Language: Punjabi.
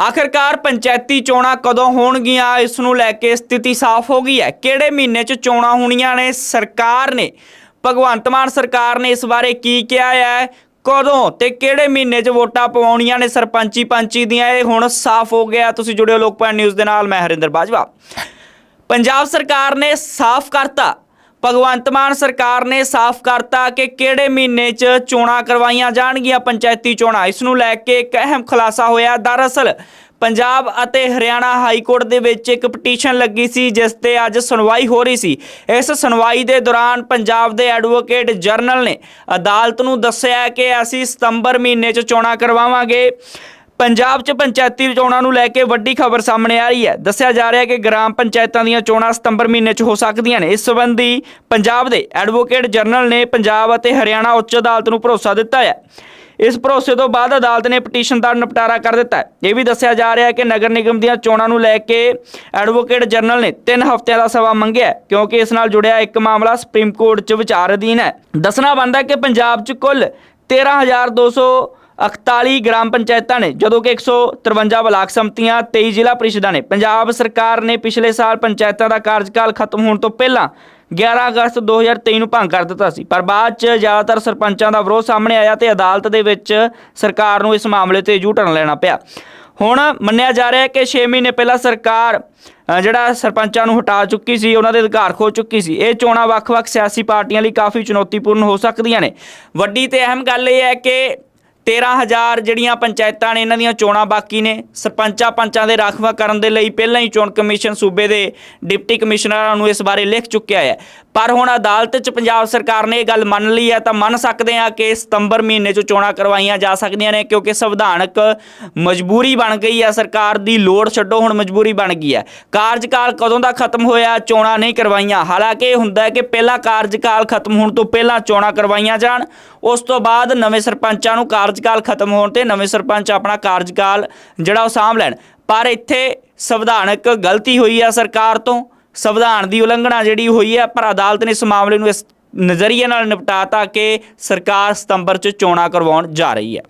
ਆਖਰਕਾਰ ਪੰਚਾਇਤੀ ਚੋਣਾਂ ਕਦੋਂ ਹੋਣਗੀਆਂ, ਇਸ ਨੂੰ ਲੈ ਕੇ ਸਥਿਤੀ ਸਾਫ਼ ਹੋ ਗਈ ਹੈ। ਕਿਹੜੇ ਮਹੀਨੇ 'ਚ ਚੋਣਾਂ ਹੋਣੀਆਂ ਨੇ? ਸਰਕਾਰ ਨੇ, ਭਗਵੰਤ ਮਾਨ ਸਰਕਾਰ ਨੇ ਇਸ ਬਾਰੇ ਕੀ ਕਿਹਾ ਹੈ? ਕਦੋਂ ਤੇ ਕਿਹੜੇ ਮਹੀਨੇ 'ਚ ਵੋਟਾਂ ਪਵਾਉਣੀਆਂ ਨੇ ਸਰਪੰਚੀ ਪੰਚੀ ਦੀਆਂ? ਇਹ ਹੁਣ ਸਾਫ਼ ਹੋ ਗਿਆ। ਤੁਸੀਂ ਜੁੜਿਓ ਲੋਕਪਾਲ ਨਿਊਜ਼ ਦੇ ਨਾਲ, ਮੈਂ ਹਰਿੰਦਰ ਬਾਜਵਾ। ਪੰਜਾਬ ਸਰਕਾਰ ਨੇ ਸਾਫ਼ ਕਰਤਾ ਭਗਵੰਤ ਮਾਨ ਸਰਕਾਰ ਨੇ ਸਾਫ਼ ਕਰਤਾ ਕਿ ਕਿਹੜੇ ਮਹੀਨੇ 'ਚ ਚੋਣਾਂ ਕਰਵਾਈਆਂ ਜਾਣਗੀਆਂ ਪੰਚਾਇਤੀ ਚੋਣਾਂ। ਇਸ ਨੂੰ ਲੈ ਕੇ ਇੱਕ ਅਹਿਮ ਖੁਲਾਸਾ ਹੋਇਆ। ਦਰਅਸਲ, ਪੰਜਾਬ ਅਤੇ ਹਰਿਆਣਾ ਹਾਈ ਕੋਰਟ ਦੇ ਵਿੱਚ ਇੱਕ ਪਟੀਸ਼ਨ ਲੱਗੀ ਸੀ, ਜਿਸ ਤੇ ਅੱਜ ਸੁਣਵਾਈ ਹੋ ਰਹੀ ਸੀ। ਇਸ ਸੁਣਵਾਈ ਦੇ ਦੌਰਾਨ ਪੰਜਾਬ ਦੇ ਐਡਵੋਕੇਟ ਜਨਰਲ ਨੇ ਅਦਾਲਤ ਨੂੰ ਦੱਸਿਆ ਕਿ ਅਸੀਂ ਸਤੰਬਰ ਮਹੀਨੇ 'ਚ ਚੋਣਾਂ ਕਰਵਾਵਾਂਗੇ। ਪੰਜਾਬ 'ਚ ਪੰਚਾਇਤੀ ਚੋਣਾਂ ਨੂੰ ਲੈ ਕੇ ਵੱਡੀ ਖਬਰ ਸਾਹਮਣੇ ਆ ਰਹੀ ਹੈ। ਦੱਸਿਆ ਜਾ ਰਿਹਾ ਹੈ ਕਿ ਗ੍ਰਾਮ ਪੰਚਾਇਤਾਂ ਦੀਆਂ ਚੋਣਾਂ ਸਤੰਬਰ ਮਹੀਨੇ 'ਚ ਹੋ ਸਕਦੀਆਂ ਨੇ। ਇਸ ਸੰਬੰਧੀ ਪੰਜਾਬ ਦੇ ਐਡਵੋਕੇਟ ਜਨਰਲ ਨੇ ਪੰਜਾਬ ਅਤੇ ਹਰਿਆਣਾ ਉੱਚ ਅਦਾਲਤ ਨੂੰ ਭਰੋਸਾ ਦਿੱਤਾ ਹੈ। ਇਸ ਭਰੋਸੇ ਤੋਂ ਬਾਅਦ ਅਦਾਲਤ ਨੇ ਪਟੀਸ਼ਨ ਦਾ ਨਿਪਟਾਰਾ ਕਰ ਦਿੱਤਾ ਇਹ ਵੀ ਦੱਸਿਆ ਜਾ ਰਿਹਾ ਹੈ ਕਿ ਨਗਰ ਨਿਗਮ ਦੀਆਂ ਚੋਣਾਂ ਨੂੰ ਲੈ ਕੇ ਐਡਵੋਕੇਟ ਜਨਰਲ ਨੇ 3 ਹਫ਼ਤਿਆਂ ਦਾ ਸਮਾਂ ਮੰਗਿਆ ਕਿਉਂਕਿ ਇਸ ਨਾਲ ਜੁੜਿਆ ਇੱਕ ਮਾਮਲਾ ਸੁਪਰੀਮ ਕੋਰਟ 'ਚ ਵਿਚਾਰ ਅਧੀਨ ਹੈ। ਦੱਸਣਾ ਬਣਦਾ ਕਿ ਪੰਜਾਬ 'ਚ ਕੁੱਲ 13241 ਗ੍ਰਾਮ ਪੰਚਾਇਤਾਂ ਨੇ, ਜਦੋਂ ਕਿ 153 ਬਲਾਕ ਸੰਮਤੀਆਂ 23 ਜ਼ਿਲ੍ਹਾ ਪਰਿਸ਼ਦਾਂ ਨੇ। ਪੰਜਾਬ ਸਰਕਾਰ ਨੇ ਪਿਛਲੇ ਸਾਲ ਪੰਚਾਇਤਾਂ ਦਾ ਕਾਰਜਕਾਲ ਖਤਮ ਹੋਣ ਤੋਂ ਪਹਿਲਾਂ 11 ਅਗਸਤ 2023 ਨੂੰ ਭੰਗ ਕਰ ਦਿੱਤਾ ਸੀ। ਪਰ ਬਾਅਦ ਚ ਜ਼ਿਆਦਾਤਰ ਸਰਪੰਚਾਂ ਦਾ ਵਿਰੋਧ ਸਾਹਮਣੇ ਆਇਆ ਤੇ ਅਦਾਲਤ ਦੇ ਵਿੱਚ ਸਰਕਾਰ ਨੂੰ ਇਸ ਮਾਮਲੇ ਤੇ ਜੂ ਟਰਨ ਲੈਣਾ ਪਿਆ। ਹੁਣ ਮੰਨਿਆ ਜਾ ਰਿਹਾ ਹੈ ਕਿ 6 ਮਹੀਨੇ ਪਹਿਲਾਂ ਸਰਕਾਰ ਜਿਹੜਾ ਸਰਪੰਚਾਂ ਨੂੰ ਹਟਾ ਚੁੱਕੀ ਸੀ, ਉਹਨਾਂ ਦੇ ਅਧਿਕਾਰ ਖੋ ਚੁੱਕੀ ਸੀ। ਇਹ ਚੋਣਾਂ ਵੱਖ-ਵੱਖ ਸਿਆਸੀ ਪਾਰਟੀਆਂ ਲਈ ਕਾਫੀ ਚੁਣੌਤੀਪੂਰਨ ਹੋ ਸਕਦੀਆਂ ਨੇ। ਵੱਡੀ ਤੇ ਅਹਿਮ ਗੱਲ ਇਹ ਹੈ ਕਿ 13000 ਜਿਹੜੀਆਂ ਪੰਚਾਇਤਾਂ ਨੇ, ਇਹਨਾਂ ਦੀਆਂ ਚੋਣਾਂ ਬਾਕੀ ਨੇ। ਸਰਪੰਚਾਂ ਪੰਚਾਂ ਦੇ ਰਾਖਵਾ ਕਰਨ ਦੇ ਲਈ ਪਹਿਲਾਂ ਹੀ ਚੋਣ ਕਮਿਸ਼ਨ ਸੂਬੇ ਦੇ ਡਿਪਟੀ ਕਮਿਸ਼ਨਰਾਂ ਨੂੰ ਇਸ ਬਾਰੇ ਲਿਖ ਚੁੱਕਿਆ ਹੈ। ਪਰ ਹੁਣ ਅਦਾਲਤ 'ਚ ਪੰਜਾਬ ਸਰਕਾਰ ਨੇ ਇਹ ਗੱਲ ਮੰਨ ਲਈ ਹੈ, ਤਾਂ ਮੰਨ ਸਕਦੇ ਹਾਂ ਕਿ ਸਤੰਬਰ ਮਹੀਨੇ 'ਚ ਚੋਣਾਂ ਕਰਵਾਈਆਂ ਜਾ ਸਕਦੀਆਂ ਨੇ, ਕਿਉਂਕਿ ਸੰਵਿਧਾਨਕ ਮਜਬੂਰੀ ਬਣ ਗਈ ਹੈ, ਸਰਕਾਰ ਦੀ ਲੋੜ ਛੱਡੋ, ਹੁਣ ਮਜਬੂਰੀ ਬਣ ਗਈ ਹੈ। ਕਾਰਜਕਾਲ ਕਦੋਂ ਦਾ ਖਤਮ ਹੋਇਆ, ਚੋਣਾਂ ਨਹੀਂ ਕਰਵਾਈਆਂ। ਹਾਲਾਂਕਿ ਇਹ ਹੁੰਦਾ ਹੈ ਕਿ ਪਹਿਲਾ ਕਾਰਜਕਾਲ ਖਤਮ ਹੋਣ ਤੋਂ ਪਹਿਲਾਂ ਚੋਣਾਂ ਕਰਵਾਈਆਂ ਜਾਣ, ਉਸ ਤੋਂ ਬਾਅਦ ਨਵੇਂ ਸਰਪੰਚਾਂ ਨੂੰ ਕਾਰਜ ਕਾਰਜਕਾਲ ਖਤਮ ਹੋਣ ਤੇ ਨਵੇਂ ਸਰਪੰਚ ਆਪਣਾ ਕਾਰਜਕਾਲ ਜਿਹੜਾ ਉਹ ਸਾਂਭ ਲੈਣ। ਪਰ ਇੱਥੇ ਸੰਵਿਧਾਨਕ ਗਲਤੀ ਹੋਈ ਆ ਸਰਕਾਰ ਤੋਂ। ਸੰਵਿਧਾਨ ਦੀ ਉਲੰਘਣਾ ਜਿਹੜੀ ਹੋਈ ਹੈ ਪਰ ਅਦਾਲਤ ਨੇ ਇਸ ਮਾਮਲੇ ਨੂੰ ਇਸ ਨਜ਼ਰੀਏ ਨਾਲ ਨਿਪਟਾਤਾ ਕਿ ਸਰਕਾਰ ਸਤੰਬਰ 'ਚ ਚੋਣਾਂ ਕਰਵਾਉਣ ਜਾ ਰਹੀ ਹੈ।